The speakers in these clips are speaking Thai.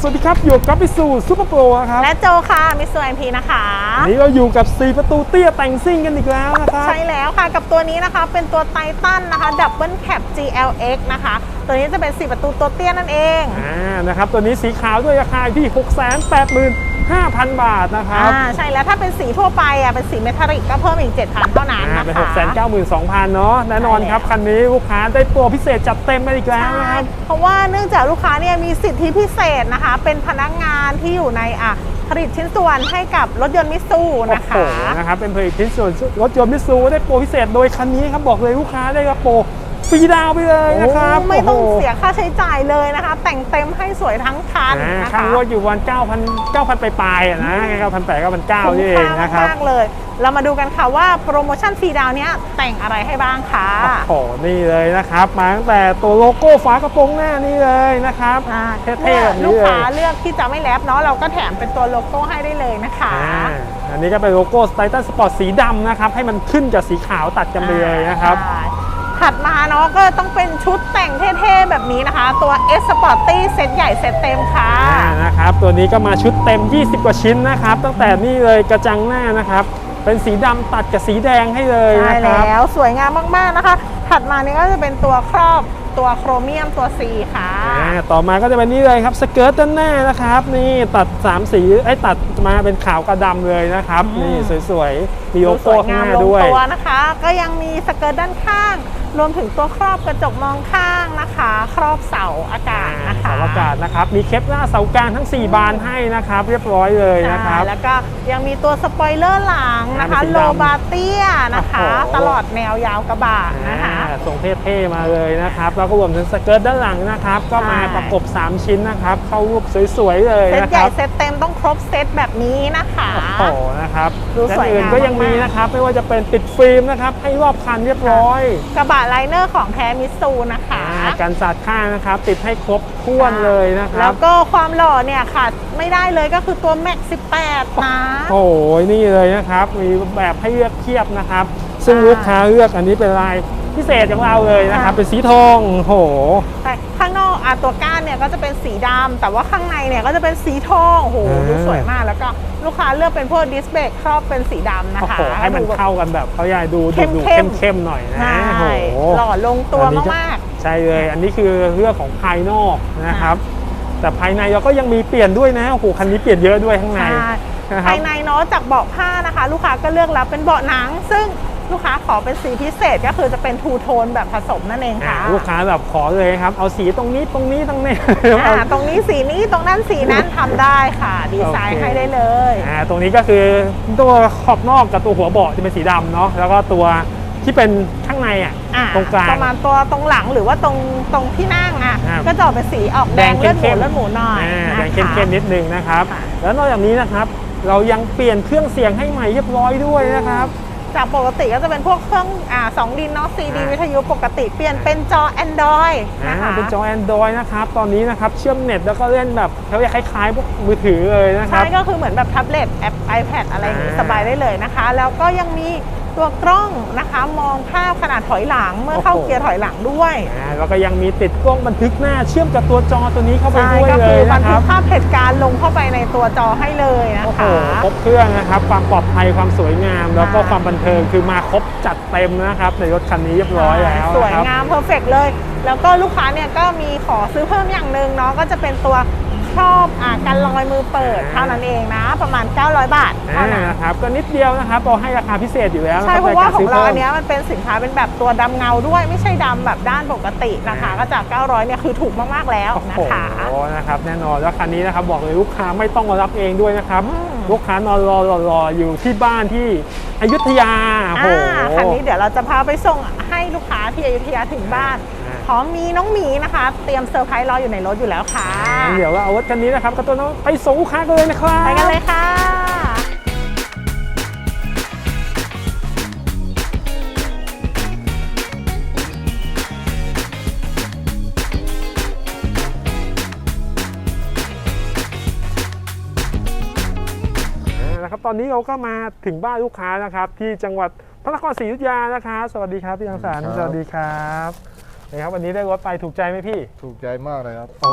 สวัสดีครับ อยู่กับพี่สูซูเปอร์โปรครับ และโจค่ะ มิสซูเอ็มพีนะคะ วันนี้เราอยู่กับ 4 ประตูเตี้ยแต่งซิ่งกันอีกแล้วนะครับใช่แล้วค่ะ กับตัวนี้นะคะเป็นตัวไททันนะคะดับเบิลแคป GLX นะคะ ตัวนี้จะเป็น 4 ประตูตัวเตี้ยนั่นเอง อ่านะครับ ตัวนี้สีขาวด้วยราคาอยู่ที่ 685,000 บาทนะครับอ่าใช่แล้วถ้าเป็นสีทั่วไปอะเป็นสีเมทัลลิกก็เพิ่มอีก 7,000 เท่านั้นอ่านะคะเป็น692,000เนาะแน่นอนครับ คันนี้ลูกค้าได้โปรพิเศษจัดเต็มมาอีกแล้วใช่นะครับเพราะว่าเนื่องจากลูกค้าเนี่ยมีสิทธิพิเศษนะคะ เป็นพนักงานที่อยู่ในอะผลิตชิ้นส่วนให้กับรถยนต์มิตซูนะโอ้คะโหนะครับเป็นผลิตชิ้นส่วนรถยนต์มิตซูได้โปรพิเศษโดยคันนี้ครับบอกเลยลูกค้าได้รับโปร ฟรีดาวน์ไปเลยนะครับโอ้ไม่ต้องโโหเสียค่าใช้จ่ายเลยนะคะ แต่งเต็มให้สวยทั้งคันอ่านะค่าคะงวดอยู่วัน9,000 9,000ปลายๆอะนะ9,800 9,900นี่เองนะครับมากๆเลย เรามาดูกันค่ะว่าโปรโมชั่นฟรีดาวน์เนี้ยแต่งอะไรให้บ้างคะโอ้โหนี่เลยนะครับ มาตั้งแต่ตัวโลโก้ฝากระโปรงหน้านี่เลยนะครับอ่าเท่ๆแบบลูนี้กเลค้ายเลือกที่จะไม่แรปเนาะเราก็แถมเป็นตัวโลโก้ให้ได้เลยนะคะอ่าอันนี้ก็เป็นโลโก้สไตตันสปอร์ตสีดำนะครับ ให้มันขึ้นกับสีขาวตัดกันไปเลยนะครับใช่ ถัดมาเนาะก็ต้องเป็นชุดแต่งเท่ๆแบบนี้นะคะ ตัว S Sporty เซตใหญ่เซตเต็มค่ะอ่านะครับตัวนี้ก็มาชุดเต็ม 20 กว่าชิ้นนะครับ ตั้งแต่นี่เลยกระจังหน้านะครับ เป็นสีดำตัดกับสีแดงให้เลยใช่นะครับ แล้วสวยงามมากๆนะคะ ถัดมานี่ก็จะเป็นตัวครอบตัวโครเมียมตัว C ค่ะ อ่าต่อมาก็จะเป็นนี่เลยครับสเกิร์ตด้านหน้านะครับ นี่ตัด 3 สีไอ้ยตัดมาเป็นขาวกับดำเลยนะครับ อืม นี่สวยๆมีโลสโก้วยข้างงามหน้าลงด้วย ตัวนะคะ ก็ยังมีสเกิร์ตด้านข้าง รวมถึงตัวครอบกระจกมองข้างนะคะ ครอบเสาอากาศนะคะเสาอากาศนะครับ มีเคปหน้าเสากลางทั้ง 4 บานให้นะครับ เรียบร้อยเลยนะครับใช่แล้วก็ยังมีตัวสปอยเลอร์หลังนะคะอ่าเป็นสีโลดำบาเตียนะคะโอ้โหตลอดแนวยาวกระบะนะคะอ่าทรงเท่ๆมาเลยนะครับแล้วก็รวมถึงสเกิร์ตด้านหลังนะครับ ก็มาใช่ประกบ 3 ชิ้นนะครับ เข้ารูปสวยๆเลยเซตนะใหคญ่รับเซตเต็มต้องครบเซตแบบนี้นะคะโอ้โหนะครับดูสวยงามและอื่นก็ยังมีมากๆนะครับ ไม่ว่าจะเป็นติดฟิล์มนะครับ ให้รอบคันเรียบร้อยกระบะไลเนอร์ของแท้มิตซูนะคะอ่ากันสาดข้างนะครับ ติดให้ครบถ้วนเลยนะคแล้รับวก็ความหล่อเนี่ยขาดไม่ได้เลยก็คือตัว Max 18 นะโอ้โหนี่เลยนะครับ มีแบบให้เลือกเทียบนะครับ ซึ่งอ่าลูกค้าเลือกอันนี้เป็นลาย พิเศษของเราเลยนะครับค่ะเป็นสีทองโอ้โหแต่ข้างนอกอะตัวก้านเนี่ยก็จะเป็นสีดำแต่ว่าข้างในเนี่ยก็จะเป็นสีทองโอ้โหอ่าดูสวยมากแล้วก็ลูกค้าเลือกเป็นพวกดิสเบรกครอบเป็นสีดำนะโอ้คะโหให้มันดูแบบเข้ากันแบบเขาใหญ่ดูดูเข้มดูเข้มเข้มๆหน่อยนะใช่โอ้โหหล่อลงตัวอันนี้จะมากใช่เลย อันนี้คือเรื่องของภายนอกนะครับ แต่ภายในเราก็ยังมีเปลี่ยนด้วยนะโอ้โหคันนี้เปลี่ยนเยอะด้วยข้างๆในใช่นะครับภายในเนาะจากเบาะผ้านะคะ ลูกค้าก็เลือกรับเป็นเบาะหนัง ซึ่ง ลูกค้าขอเป็นสีพิเศษก็คือจะเป็นทูโทนแบบผสมนั่นเองอ่าค่ะ ลูกค้าแบบขอเลยครับ เอาสีตรงนี้ตรงนี้ตรงนี้อ่าตรงนี้สีนี้ตรงนั้นสีนั้นทำได้ค่ะ ดีไซน์โอเคให้ได้เลยอ่าตรงนี้ก็คือตัวขอบนอกกับตัวหัวเบาะจะเป็นสีดำเนาะแล้วก็ตัวที่เป็นข้างในอะอ่าตรงกลางประมาณตัวตรงหลังหรือว่าตรงตรงที่นั่งอะอ่าก็จะออกเป็นสีออกแดงเลือดหมูเลือดหมูหน่อยอ่านะแดงคะเข้มๆนิดนึงนะครับค่ะแล้วนอกจากนี้นะครับ เรายังเปลี่ยนเครื่องเสียงให้ใหม่เรียบร้อยด้วยนะครับ จากปกติก็จะเป็นพวกเครื่องอ่าสองดินเนาะซีดีอ่าวิทยุปกติเปลี่ยนเป็นจอ Android อ่านะคะเป็นจอ Android นะครับ ตอนนี้นะครับเชื่อมเน็ตแล้วก็เล่นแบบเขาเรียกคล้ายๆพวกมือถือเลยนะครัใช่บก็คือเหมือนแบบแท็บเล็ตแอป iPad อะไรอย่างนี้อ่าสบายได้เลยนะคะ แล้วก็ยังมี ตัวกล้องนะคะมองภาพขนาดถอยหลังเมื่อเข้าโอ้โหเกียร์ถอยหลังด้วยอ่าแล้วก็ยังมีติดกล้องบันทึกหน้าเชื่อมกับตัวจอตัวนี้เข้าไปใช่ด้วยก็เลคืยอบันนะคทึรักบภาพเหตุการณ์ลงเข้าไปในตัวจอให้เลยนะโอ้โหคะครบเครื่องนะครับ ความปลอดภัยความสวยงาม แล้วก็ค่ะความบันเทิงคือมาครบจัดเต็มนะครับ ในรถคันนี้เรียบร้อยแล้วสวยนะครับงามเพอร์เฟกเลย แล้วก็ลูกค้าเนี่ยก็มีขอซื้อเพิ่มอย่างหนึ่งเนาะก็จะเป็นตัว ครอบอ่ากันรอยมือเปิดอ่าเท่านั้นเองนะ ประมาณ 900 บาทอ่าเท่านั้นนะครับก็นิดเดียวนะครับเราให้ราคาพิเศษอยู่แล้วใช่นคบเพราะว่าในกของเราซื้อันเนี้ยมันเป็นสินค้าเป็นแบบตัวดำเงาด้วยไม่ใช่ดำแบบด้านปกตินะคะอ่าก็จาก 900 เนี่ยคือถูกมากๆแล้วโอ้นะโหคะนะครับแน่นอนแล้วคันนี้นะครับบอกเลยลูกค้าไม่ต้องมารับเองด้วยนะครับอืมลูกค้านอนรอรอรออยู่ที่บ้านที่อยุธยาโอ้โหอ่าคันนี้เดี๋ยวเราจะพาไปส่งให้ลูกค้าที่อยุธยาถึงบ้านอ่าพ ร้อมมีน้องหมีนะคะ เตรียมเซอร์ไพรส์รออยู่ในรถอยู่แล้วค่ะงั้นเดี๋ยวเราเอารถคันนี้นะครับกับตัวน้องไปส่งลูกค้ากันเลยนะครับไปกันเลยค่ะอ่านะครับตอนนี้เราก็มาถึงบ้านลูกค้านะครับ ที่จังหวัดพระนครศรีอยุธยานะครับสวัสดีครับพี่อังสารครับสวัสดีครับ นะครับวันนี้ได้รถไปถูกใจไหมพี่ ถูกใจมากเลยครับ โอ้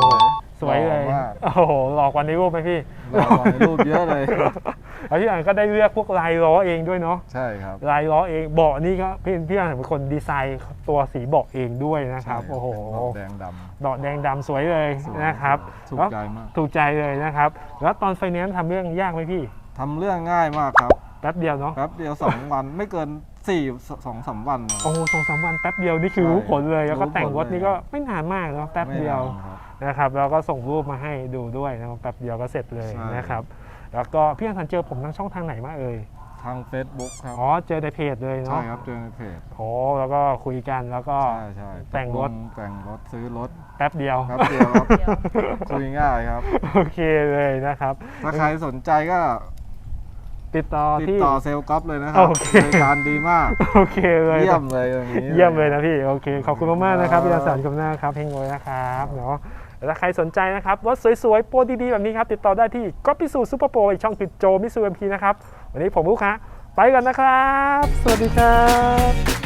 สวยเลย หล่อมาก โอ้โหหลอกกว่าในรูปไหมพี่รอในรูปเยอะเลย แล้วพี่อันก็ได้เลือกพวกลายล้อเองด้วยเนาะ ใช่ครับ ลายล้อเองเบาะนี่ก็พี่พี่อันเป็นคนดีไซน์ตัวสีเบาะเองด้วยนะครับใช่โอ้โหดอกแดงดเบาะแดงดำสวยเลยำสวยนะครับถูกแล้วใจมาก ถูกใจเลยนะครับ แล้วตอนไฟแนนซ์ทำเรื่องยากไหมพี่ ทำเรื่องง่ายมากครับ แป๊บเดียวเนาะแป๊บเดียว 2 วันไม่เกิน4 2 3วันนะโอ้สองสามวันแป๊บเดียวนี่คือใช่รู้ผลเลย แล้วก็รู้ผลแต่งรถเลยนี่ก็ไม่นานมากเนาะแป๊บเดียวไม่นานครับ นะครับแล้วก็ส่งรูปมาให้ดูด้วยนะครับแป๊บเดียวก็เสร็จเลยใช่ นะครับ แล้วก็พี่อันทันเจอผมทางช่องทางไหนมาเอ่ยทาง Facebook ครับ อ๋อเจอในเพจเลยใช่เนาะครับเจอในเพจโอ้แล้วก็คุยกันแล้วก็ ใช่ใช่แต่งรถกลแต่งรถซื้อรถแป๊บเดียว ครับเดียวครับคุยง่ายครับ โอเคเลยนะครับ ถ้าใครสนใจก็ ติดต่อติดที่ ต่อเซลล์ก๊อฟเลยนะครับโอเค บริการดีมาก โอเคเลยเยี่ยมเลยอย่างนี้ เยี่ยมเลยนะพี่โอเคขอบคุณมากๆนะครับครับพี่ดันสันขอบคุณมากครับเฮงโวยนะครับเนาะแล้วถ้าใครสนใจนะครับรถสวยๆโปรดีๆแบบนี้ครับติดต่อได้ที่ก๊อปปี้ซูซูเปอร์โปรอีกช่องคือโจมิซูเอ็มพีนะครับวันนี้ผมลูกค้าไปก่อนนะครับ สวัสดีครับ